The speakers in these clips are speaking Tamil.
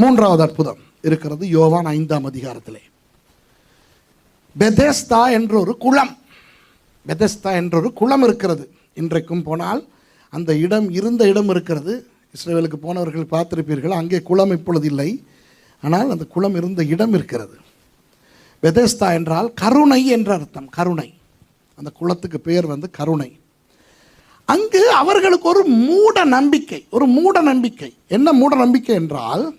மூன்றாவது அற்புதம் இருக்கிறது யோவான் ஐந்தாம் அதிகாரத்திலே. பெதேஸ்தா என்ற ஒரு குளம். பெதெஸ்தா என்ற ஒரு குளம் இருக்கிறது. இன்றைக்கும் போனால் அந்த இடம் இருந்த இடம் இருக்கிறது. இஸ்ரேலுக்கு போனவர்கள் பார்த்திருப்பீர்கள் அங்கே குளம் இப்பொழுது இல்லை. ஆனால் அந்த குளம் இருந்த இடம் இருக்கிறது. பெதெஸ்தா என்றால் கருணை என்ற அர்த்தம் கருணை. அந்த குளத்துக்கு பெயர் வந்து கருணை. அங்கு அவர்களுக்கு ஒரு மூட நம்பிக்கை ஒரு மூட நம்பிக்கை. என்ன மூட நம்பிக்கை என்றால்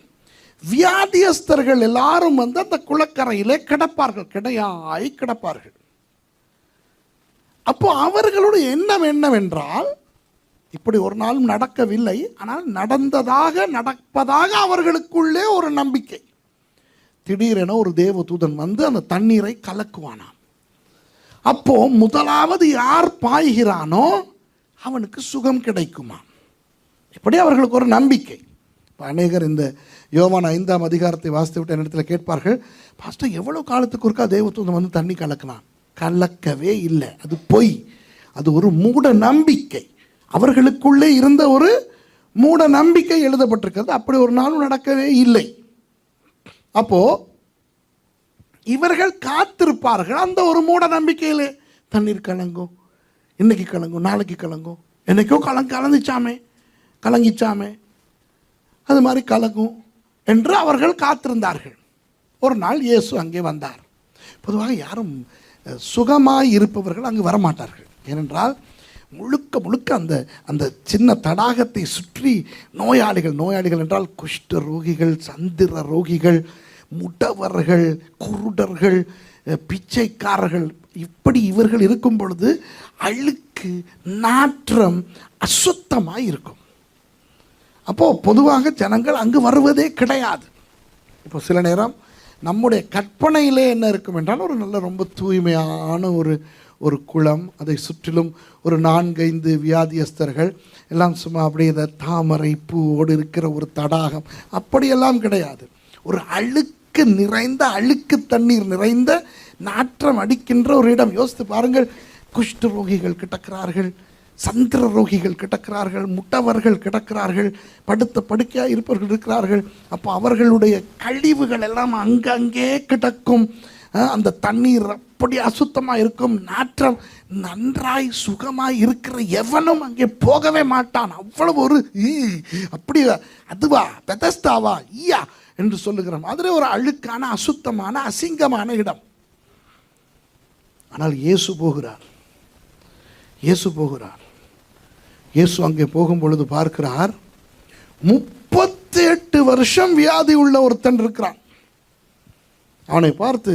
வியாதியஸ்தர்கள் எல்லாரும் வந்து அந்த குளக்கரையிலே கிடப்பார்கள் கிடையாய் கிடப்பார்கள். அப்போ அவர்களுடைய எண்ணம் என்னவென்றால் இப்படி ஒரு நாளும் நடக்கவில்லை ஆனால் நடந்ததாக நடப்பதாக அவர்களுக்குள்ளே ஒரு நம்பிக்கை. திடீரென ஒரு தேவதூதன் வந்து அந்த தண்ணீரை கலக்குவானாம். அப்போ முதலாவது யார் பாய்கிறானோ அவனுக்கு சுகம் கிடைக்குமா இப்படி அவர்களுக்கு ஒரு நம்பிக்கை. அநேகர் இந்த யோவான் ஐந்தாம் அதிகாரத்தை வாசித்து விட்ட நேரத்தில் கேட்பார்கள் பாஸ்டர் எவ்வளோ காலத்துக்கு ஒருக்கா தேவத்துவம் வந்து தண்ணி கலக்கினான்? கலக்கவே இல்லை. அது பொய். அது ஒரு மூட நம்பிக்கை. அவர்களுக்குள்ளே இருந்த ஒரு மூட நம்பிக்கை எழுதப்பட்டிருக்கிறது. அப்படி ஒரு நாளும் நடக்கவே இல்லை. அப்போ இவர்கள் காத்திருப்பார்கள். அந்த ஒரு மூட நம்பிக்கையிலே தண்ணீர் கலங்கும். இன்னைக்கு கலங்கும். நாளைக்கு கலங்கும். என்னைக்கோ கலங்க கலந்துச்சாமே. கலங்கிச்சாமே. அது மாதிரி கலங்கும் என்று அவர்கள் காத்திருந்தார்கள். ஒரு நாள் இயேசு அங்கே வந்தார். பொதுவாக யாரும் சுகமாக இருப்பவர்கள் அங்கு வரமாட்டார்கள். ஏனென்றால் முழுக்க முழுக்க அந்த அந்த சின்ன தடாகத்தை சுற்றி நோயாளிகள் நோயாளிகள் என்றால் குஷ்ட ரோகிகள் சந்திர ரோகிகள் முடவர்கள் குருடர்கள் பிச்சைக்காரர்கள் இப்படி இவர்கள் இருக்கும் பொழுது அழுக்கு நாற்றம் அசுத்தமாக இருக்கும். அப்போது பொதுவாக ஜனங்கள் அங்கு வருவதே கிடையாது. இப்போ சில நேரம் நம்முடைய கற்பனையிலே என்ன இருக்கும் என்றால் ஒரு நல்ல ரொம்ப தூய்மையான ஒரு ஒரு குளம் அதை சுற்றிலும் ஒரு நான்கைந்து வியாதியஸ்தர்கள் எல்லாம் சும்மா அப்படியே இந்த தாமரை பூவோடு இருக்கிற ஒரு தடாகம் அப்படியெல்லாம் கிடையாது. ஒரு அழுக்கு நிறைந்த அழுக்கு தண்ணீர் நிறைந்த நாற்றம் அடிக்கின்ற ஒரு இடம். யோசித்து பாருங்கள் குஷ்டு ரோகிகள் கிடக்கிறார்கள். சந்திர ரோகிகள் கிடக்கிறார்கள் முட்டவர்கள் கிடக்கிறார்கள் படுத்த படுக்கையாக இருப்பவர்கள் இருக்கிறார்கள். அப்போ அவர்களுடைய கழிவுகள் எல்லாம் அங்கங்கே கிடக்கும். அந்த தண்ணீர் அப்படி அசுத்தமாக இருக்கும். நாற்றம் நன்றாய் சுகமாய் இருக்கிற எவனும் அங்கே போகவே மாட்டான். அவ்வளவு ஒரு ஈ, அப்படி அதுவா பெதஸ்தாவா ஈயா என்று சொல்லுகிற மாதிரி ஒரு அழுக்கான அசுத்தமான அசிங்கமான இடம். ஆனால் இயேசு போகிறார். இயேசு போகிறார். இயேசு அங்கே போகும் பொழுது பார்க்கிறார் முப்பத்தி எட்டு வருஷம் வியாதி உள்ள ஒருத்தன் இருக்கிறான். அவனை பார்த்து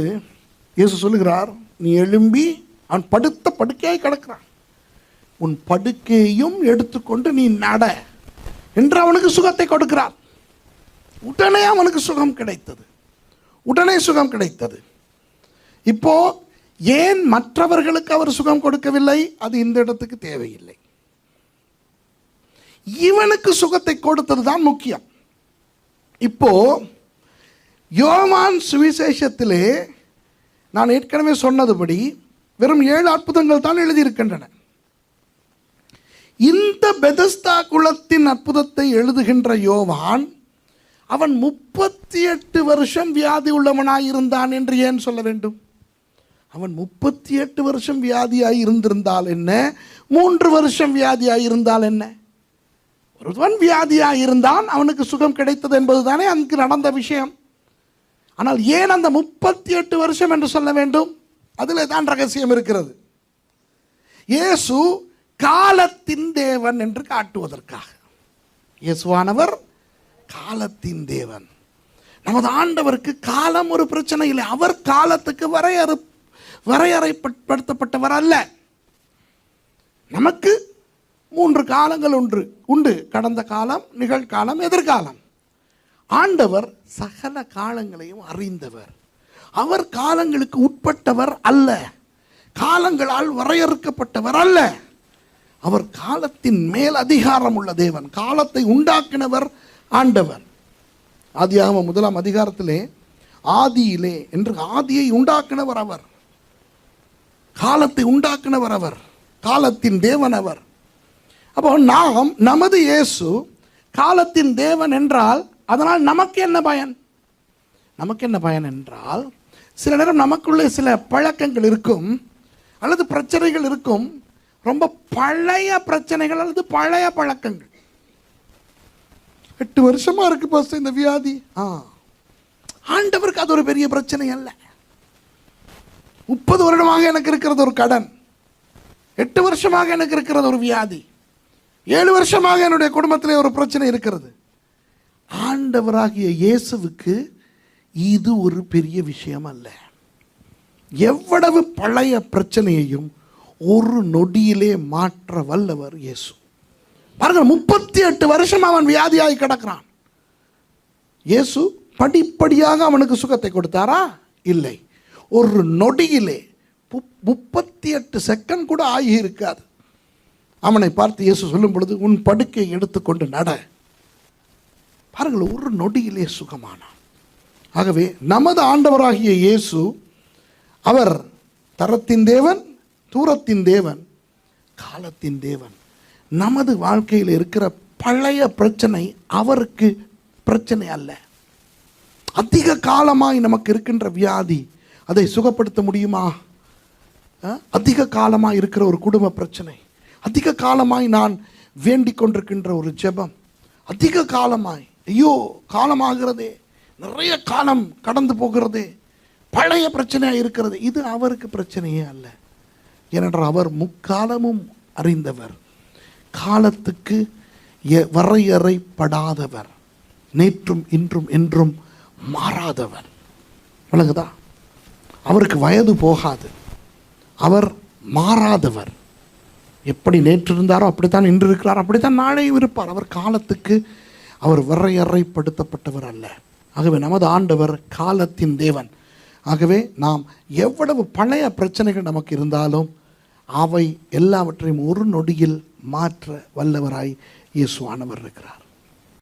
இயேசு சொல்லுகிறார் நீ எழும்பி அவன் படுத்த படுக்கையாய் கிடக்கிறான். உன் படுக்கையையும் எடுத்துக்கொண்டு நீ நட என்று அவனுக்கு சுகத்தை கொடுக்கிறார். உடனே அவனுக்கு சுகம் கிடைத்தது. உடனே சுகம் கிடைத்தது. இப்போ ஏன் மற்றவர்களுக்கு அவர் சுகம் கொடுக்கவில்லை? அது இந்த இடத்துக்கு தேவையில்லை. இவனுக்கு சுகத்தை கொடுத்தது தான் முக்கியம். இப்போ யோவான் சுவிசேஷத்திலே நான் ஏற்கனவே சொன்னதுபடி வெறும் ஏழு அற்புதங்கள் தான் எழுதியிருக்கின்றன. இந்த பெதஸ்தா குலத்தின் அற்புதத்தை எழுதுகின்ற யோவான் அவன் முப்பத்தி எட்டு வருஷம் வியாதி உள்ளவனாய் இருந்தான் என்று ஏன் சொல்ல வேண்டும்? அவன் முப்பத்தி எட்டு வருஷம் வியாதியாய் இருந்திருந்தால் என்ன? மூன்று வருஷம் வியாதியாய் இருந்தால் என்ன? ஒருவன் வியாதியாக இருந்தான் அவனுக்கு சுகம் கிடைத்தது என்பதுதானே அங்கு நடந்த விஷயம். ஆனால் ஏன் அந்த முப்பத்தி எட்டு வருஷம் என்று சொல்ல வேண்டும்? அதில் தான் ரகசியம் இருக்கிறது. இயேசு காலத்தின் தேவன் என்று காட்டுவதற்காக. இயேசுவானவர் காலத்தின் தேவன். நமது ஆண்டவருக்கு காலம் ஒரு பிரச்சனை இல்லை. அவர் காலத்துக்கு வரையறு வரையறைப்படுத்தப்பட்டவர் அல்ல. நமக்கு மூன்று காலங்கள் ஒன்று உண்டு. கடந்த காலம் நிகழ்காலம் எதிர்காலம். ஆண்டவர் சகல காலங்களையும் அறிந்தவர். அவர் காலங்களுக்கு உட்பட்டவர் அல்ல. காலங்களால் வரையறுக்கப்பட்டவர் அல்ல. அவர் காலத்தின் மேல் அதிகாரம் உள்ள தேவன். காலத்தை உண்டாக்கினவர் ஆண்டவர். ஆதியாகம முதலாம் அதிகாரத்திலே ஆதியிலே என்று ஆதியை உண்டாக்கினவர் அவர். காலத்தை உண்டாக்கினவர் அவர். காலத்தின் தேவன் அவர். அப்போ நாம் நமது இயேசு காலத்தின் தேவன் என்றால் அதனால் நமக்கு என்ன பயன்? நமக்கு என்ன பயன் என்றால் சில நேரம் நமக்குள்ளே சில பழக்கங்கள் இருக்கும் அல்லது பிரச்சனைகள் இருக்கும் ரொம்ப பழைய பிரச்சனைகள் அல்லது பழைய பழக்கங்கள். எட்டு வருஷமா இருக்கு பாஸ்டர் இந்த வியாதி. ஆ. ஆண்டவருக்கு அது ஒரு பெரிய பிரச்சனை அல்ல. முப்பது வருடமாக எனக்கு இருக்கிறது ஒரு கடன். எட்டு வருஷமாக எனக்கு இருக்கிறது ஒரு வியாதி. ஏழு வருஷமாக என்னுடைய குடும்பத்தில் ஒரு பிரச்சனை இருக்கிறது. ஆண்டவராகிய இயேசுவுக்கு இது ஒரு பெரிய விஷயம் அல்ல. எவ்வளவு பழைய பிரச்சனையையும் ஒரு நொடியிலே மாற்ற வல்லவர் இயேசு. பாருங்க முப்பத்தி எட்டு வருஷம் அவன் வியாதியாகி கிடக்கிறான். இயேசு படிப்படியாக அவனுக்கு சுகத்தை கொடுத்தாரா? இல்லை. ஒரு நொடியிலே முப்பத்தி எட்டு செகண்ட் கூட ஆகி இருக்காது அவனை பார்த்து இயேசு சொல்லும் பொழுது உன் படுக்கையை எடுத்துக்கொண்டு நட. பாருங்கள் ஒரு நொடியிலே சுகமானான். ஆகவே நமது ஆண்டவராகிய இயேசு அவர் தரத்தின் தேவன் தூரத்தின் தேவன் காலத்தின் தேவன். நமது வாழ்க்கையில் இருக்கிற பழைய பிரச்சனை அவருக்கு பிரச்சனை அல்ல. அதிக காலமாய் நமக்கு இருக்கின்ற வியாதி அதை சுகப்படுத்த முடியுமா? அதிக காலமாக இருக்கிற ஒரு குடும்ப பிரச்சனை. அதிக காலமாய் நான் வேண்டிக் கொண்டிருக்கின்ற ஒரு ஜெபம். அதிக காலமாய். ஐயோ காலமாகிறதே. நிறைய காலம் கடந்து போகிறதே. பழைய பிரச்சனையாக இருக்கிறது. இது அவருக்கு பிரச்சனையே அல்ல. ஏனென்றால் அவர் முக்காலமும் அறிந்தவர். காலத்துக்கு எ- வரையறைப்படாதவர். நேற்றும் இன்றும் என்றும் மாறாதவர். விளங்குதா? அவருக்கு வயது போகாது. அவர் மாறாதவர். எப்படி நேற்று இருந்தாரோ அப்படித்தான் இன்று இருக்கிறார் அப்படித்தான் நாளையும் இருப்பார். அவர் காலத்துக்கு அவர் வரையறைப்படுத்தப்பட்டவர் அல்ல. ஆகவே நமது ஆண்டவர் காலத்தின் தேவன். ஆகவே நாம் எவ்வளவு பழைய பிரச்சனைகள் நமக்கு இருந்தாலும் அவை எல்லாவற்றையும் ஒரு நொடியில் மாற்ற வல்லவராய் இயேசுவானவர் இருக்கிறார்.